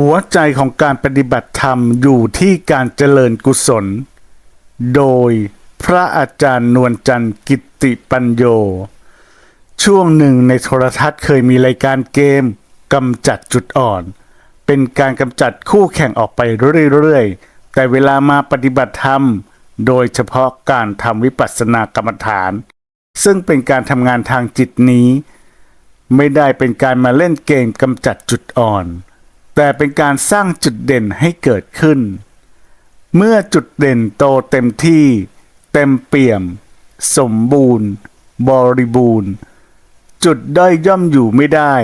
หัวใจของการปฏิบัติธรรมอยู่ที่การเจริญกุศล โดยพระอาจารย์นวลจันทร์กิตติปัญโย ช่วงหนึ่งในโทรทัศน์เคยมีรายการเกมกำจัดจุดอ่อน เป็นการกำจัดคู่แข่งออกไปเรื่อยๆ แต่เวลามาปฏิบัติธรรม โดยเฉพาะการทำวิปัสสนากรรมฐาน ซึ่งเป็นการทำงานทางจิตนี้ ไม่ได้เป็นการมาเล่นเกมกำจัดจุดอ่อน แต่เป็นการสร้างจุดเด่นให้เกิดขึ้น เมื่อจุดเด่นโตเต็มที่ เต็มเปี่ยม สมบูรณ์ บริบูรณ์ จุดด้อยย่อมอยู่ไม่ได้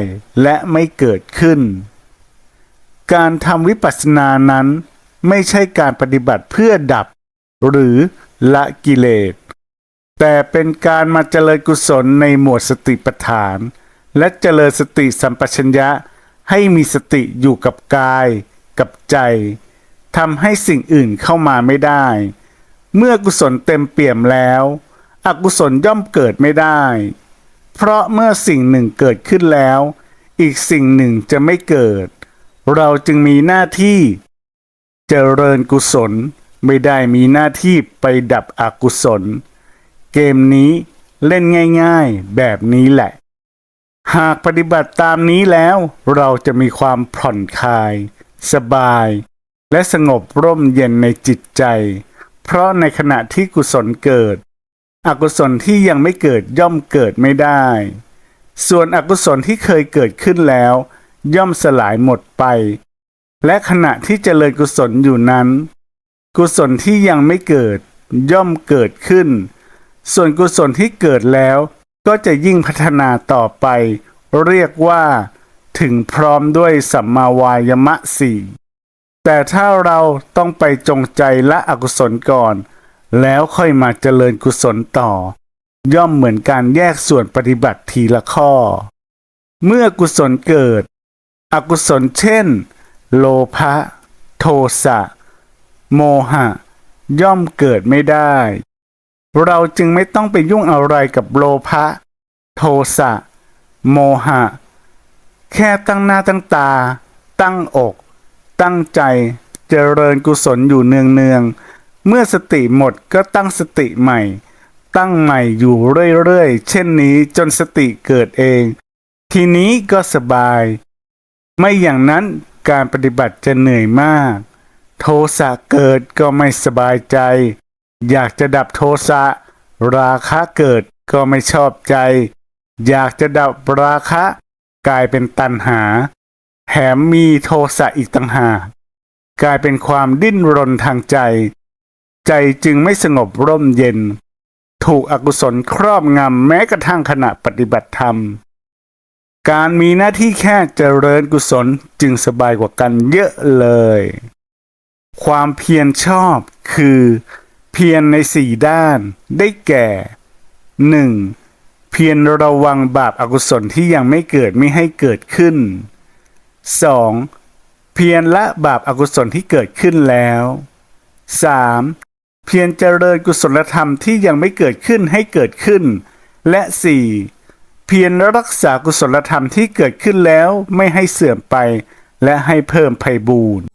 และไม่เกิดขึ้น การทำวิปัสสนานั้น ไม่ใช่การปฏิบัติเพื่อดับ หรือละกิเลส แต่เป็นการมาเจริญกุศลในหมวดสติปัฏฐาน และเจริญสติสัมปชัญญะ ให้มีสติอยู่กับกายกับใจทำให้สิ่งอื่นเข้ามาไม่ได้ เมื่อกุศลเต็มเปี่ยมแล้ว อกุศลย่อมเกิดไม่ได้ เพราะเมื่อสิ่งหนึ่งเกิดขึ้นแล้ว อีกสิ่งหนึ่งจะไม่เกิด เราจึงมีหน้าที่เจริญกุศลไม่ได้มีหน้าที่ไปดับอกุศล เกมนี้เล่นง่ายๆแบบนี้แหละ หากปฏิบัติตามนี้แล้ว เราจะมีความผ่อนคลาย สบาย และสงบร่มเย็นในจิตใจ เพราะในขณะที่กุศลเกิด อกุศลที่ยังไม่เกิดย่อมเกิดไม่ได้ ส่วนอกุศลที่เคยเกิดขึ้นแล้ว ย่อมสลายหมดไป และขณะที่เจริญกุศลอยู่นั้น กุศลที่ยังไม่เกิดย่อมเกิดขึ้น ส่วนกุศลที่เกิดแล้ว ก็จะยิ่งพัฒนาต่อไป เรียกว่า ถึงพร้อมด้วยสัมมาวายมะสี่แต่ถ้าเราต้องไปจงใจละอกุศลก่อน แล้วค่อยมาเจริญกุศลต่อ ย่อมเหมือนการแยกส่วนปฏิบัติทีละข้อ เมื่อกุศลเกิด อกุศลเช่น โลภะโทสะ โมหะ ย่อมเกิดไม่ได้ เราจึงไม่ต้องไปยุ่งอะไรกับโลภะโทสะ โมหะ แค่ตั้งหน้าตั้งตา ตั้งอก ตั้งใจเจริญกุศลอยู่เนืองๆเมื่อสติหมดก็ตั้งสติใหม่ ตั้งใหม่อยู่เรื่อยๆ เช่นนี้จนสติเกิดเอง ทีนี้ก็สบาย ไม่อย่างนั้นการปฏิบัติจะเหนื่อยมาก โทสะเกิดก็ไม่สบายใจ อยากจะดับโทสะราคะเกิดก็ไม่ชอบใจ อยากจะดับราคะ กลายเป็นตัณหา แถมมีโทสะอีกต่างหากกลายเป็นความดิ้นรนทางใจ ใจจึงไม่สงบร่มเย็น ถูกอกุศลครอบงำแม้กระทั่งขณะปฏิบัติธรรม การมีหน้าที่แค่เจริญกุศลจึงสบายกว่ากันเยอะเลย ความเพียรชอบคือ เพียรในสี่ด้าน ได้แก่ 1. เพียรระวังบาปอากุศลที่ยังไม่เกิดไม่ให้เกิดขึ้น 2. เพียรละบาปอากุศลที่เกิดขึ้นแล้ว 3. เพียรเจริญกุศลธรรมที่ยังไม่เกิดขึ้นให้เกิดขึ้น และ 4. เพียรรักษากุศลธรรมที่เกิดขึ้นแล้วไม่ให้เสื่อมไป และให้เพิ่มไพบูรณ์